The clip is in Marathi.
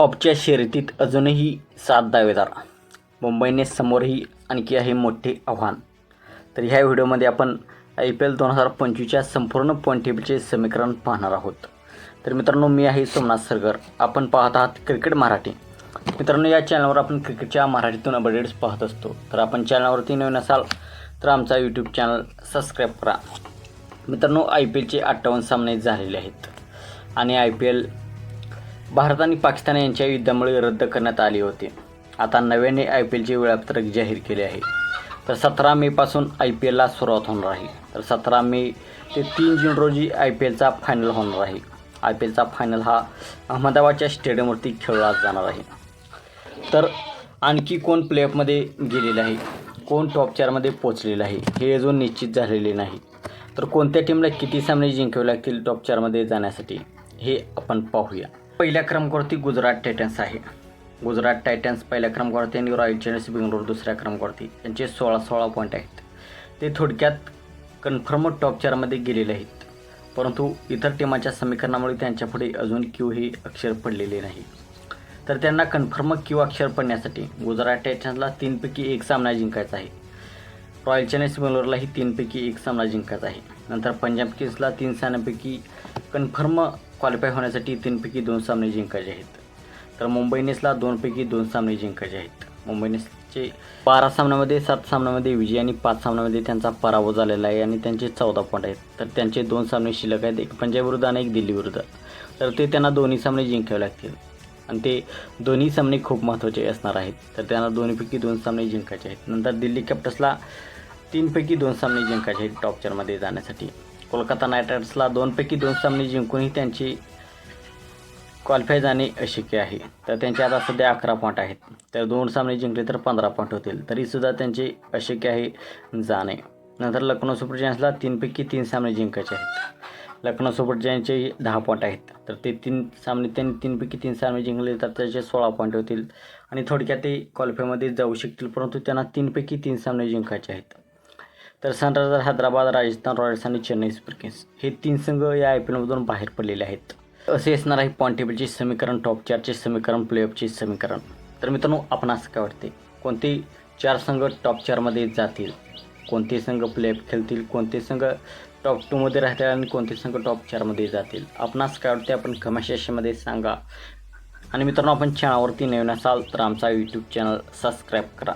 ऑपच्या शर्यतीत अजूनही सात दावेदार. मुंबईने समोरही आणखी आहे मोठे आव्हान. तर ह्या व्हिडिओमध्ये आपण आय पी एल दोन हजार पंचवीसच्या संपूर्ण पॉईंट टेबलचे समीकरण पाहणार आहोत. तर मित्रांनो मी आहे सोमनाथ सरगर. आपण पाहत आहात क्रिकेट मराठी. मित्रांनो या चॅनलवर आपण क्रिकेटच्या मराठीतून अपडेट्स पाहत असतो. तर आपण चॅनलवरती नवीन असाल तर आमचा यूट्यूब चॅनल सबस्क्राईब करा. मित्रांनो आय पी एलचे अठ्ठावन्न सामने झालेले आहेत. आणि आय पी एल भारत आणि पाकिस्तान यांच्या युद्धामुळे रद्द करण्यात आले होते. आता नव्याने आय पी एलचे वेळापत्रक जाहीर केले आहे. तर सतरा मेपासून आय पी एलला सुरुवात होणार आहे तर सतरा मे ते तीन जून रोजी आय पी एलचा फायनल होणार आहे आय पी एलचा फायनल हा अहमदाबादच्या स्टेडियमवरती खेळला जाणार आहे. तर आणखी कोण प्लेऑफमध्ये गेलेलं आहे? कोण टॉप चारमध्ये पोचलेलं आहे? हे अजून निश्चित झालेले नाही. तर कोणत्या टीमला किती सामने जिंकावे लागतील टॉप चारमध्ये जाण्यासाठी? हे आपण पाहूया. पहिल्या क्रमांकावरती गुजरात टायटन्स आहे. गुजरात टायटन्स पहिल्या क्रमांकावरती आणि रॉयल चॅलेंजर्स बेंगलोर दुसऱ्या क्रमांकावरती. यांचे सोळा सोळा पॉईंट आहेत. ते थोडक्यात कन्फर्म टॉप चारमध्ये गेलेले आहेत. परंतु इतर टीमाच्या समीकरणामुळे त्यांच्यापुढे अजून क्यू हे अक्षर पडलेले नाही. तर त्यांना कन्फर्म क्यू अक्षर पडण्यासाठी गुजरात टायटन्सला तीनपैकी एक सामना जिंकायचा आहे. रॉयल चॅलेंजर्स बेंगलोरलाही तीनपैकी एक सामना जिंकायचा आहे. नंतर पंजाब किंग्सला तीन सामन्यापैकी कन्फर्म क्वालिफाय होण्यासाठी तीनपैकी दोन सामने जिंकायचे आहेत. तर मुंबई इंडियन्सला दोनपैकी दोन सामने जिंकायचे आहेत. मुंबई इंडियन्सचे बारा सामन्यामध्ये सात सामन्यामध्ये विजय आणि पाच सामन्यामध्ये त्यांचा पराभव झालेला आहे आणि त्यांचे चौदा पॉईंट आहेत. तर त्यांचे दोन सामने शिल्लक आहेत एक पंजाब विरुद्ध आणि एक दिल्ली विरुद्ध. तर ते त्यांना दोन्ही सामने जिंकावे लागतील. आणि ते दोन्ही सामने खूप महत्त्वाचे असणार आहेत. तर त्यांना दोन्हीपैकी दोन सामने जिंकायचे आहेत. नंतर दिल्ली कॅपिटल्सला तीनपैकी दोन सामने जिंकायचे आहेत टॉप चारमध्ये जाण्यासाठी. कोलकाता नाईट रायडर्सला दोनपैकी दोन सामने जिंकूनही त्यांची क्वालिफाय जाणे अशक्य आहे. तर त्यांचे आता सध्या अकरा पॉईंट आहेत. तर दोन सामने जिंकले तर पंधरा पॉईंट होतील. तरीसुद्धा त्यांचे अशक्य आहे जाणे. नंतर लखनौ सुपर जायंट्सला तीनपैकी तीन सामने जिंकायचे आहेत. लखनौ सुपर जायन्सचे दहा पॉईंट आहेत. तर ते तीन सामने त्यांनी तीनपैकी तीन सामने जिंकले तर त्याचे सोळा पॉईंट होतील. आणि थोडक्यात ते क्वालिफायमध्ये जाऊ शकतील. परंतु त्यांना तीनपैकी तीन सामने जिंकायचे आहेत. तर सनरायझर हैदराबाद राजस्थान रॉयल्स आणि चेन्नई सुपर किंग्स हे तीन संघ या आय पी एलमधून बाहेर पडलेले आहेत. असे असणार आहे पॉईंट टेबलचे समीकरण टॉप चारचे समीकरण प्लेऑफचे समीकरण. तर मित्रांनो आपण असं काय वाटते कोणते चार संघ टॉप चारमध्ये जातील? कोणते संघ प्लेऑफ खेळतील? कोणते संघ टॉप टूमध्ये राहतील? आणि कोणते संघ टॉप चारमध्ये जातील? आपणास काय वाटते आपण कमेंट सेक्शनमध्ये सांगा. आणि मित्रांनो आपण चॅनलवरती नवीन असाल तर आमचा यूट्यूब चॅनल सबस्क्राईब करा.